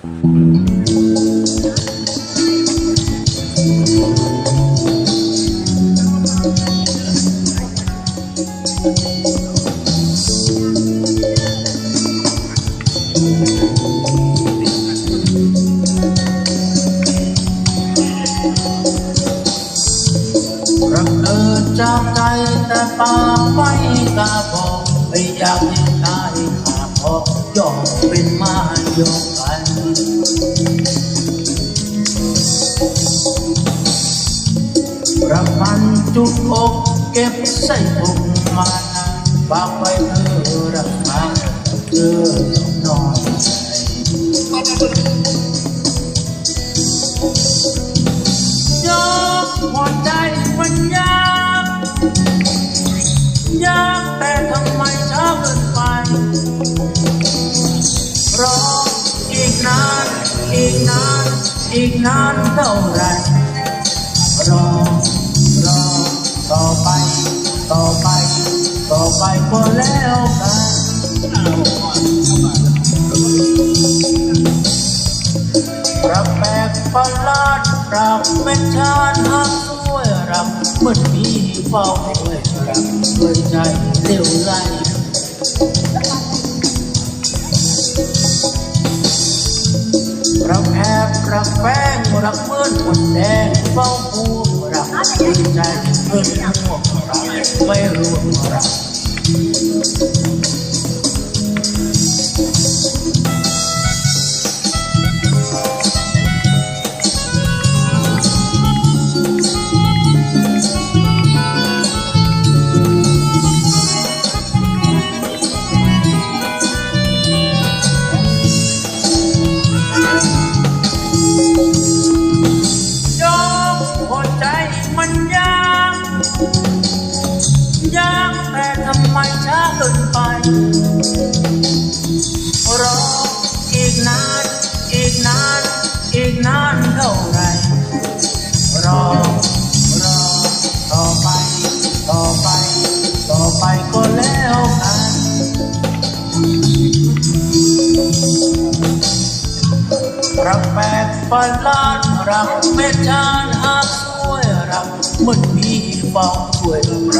รักเธอจากใจแต่ปากไม่กาบอกไม่อยากให้ตายขาพอยอมเป็นไม้ยกกั รักมันจุกอกเก็บใส่ถุงมานานฝากไว้เธอรักษาเธอนอนใจยกหัวใจมันยากยากแต่ทำไมช้าเกินไปรออีกนานอีกนานอีกนานเท่าไร แล้วกันรักแปลกประหลาดรักเป็นชาติหักสวยรักเหมือนมีเฝ้าด้วยรักด้วยใจเลี้ยวไหลรักแอบรักแฝงรักเมือนคนแดงเฝ้าหูรักดีใจเพื่อนห่วงรักไม่รู้รัก แต่ทำไมช้าเกินไป รออีกนาน อีกนาน อีกนานเท่าไหรรอ รอ ต่อไป ต่อไป ต่อไปก็แล้วกันรักแปลกประหลาดรักเมตตาหักสวยรักหมันมีเฝ้าช่วยรัก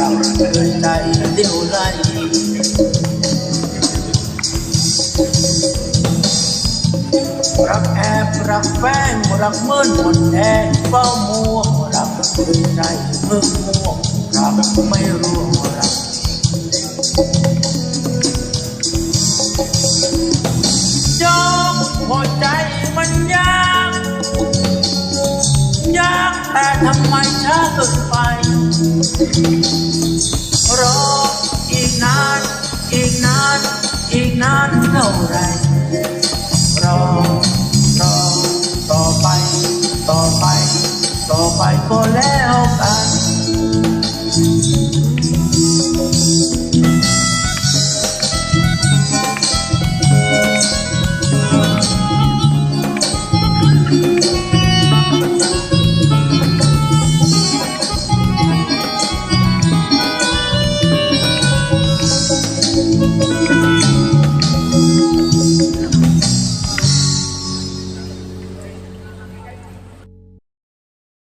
รักแอบรักแฝงรักเมื่อนหมดแดงเฝ้ามัวรักด้วยใจเพิ่งม่วรักไม่รู้รักยอมหัวใจมันยาก ยากแต่ทำไมช้าเกินไป you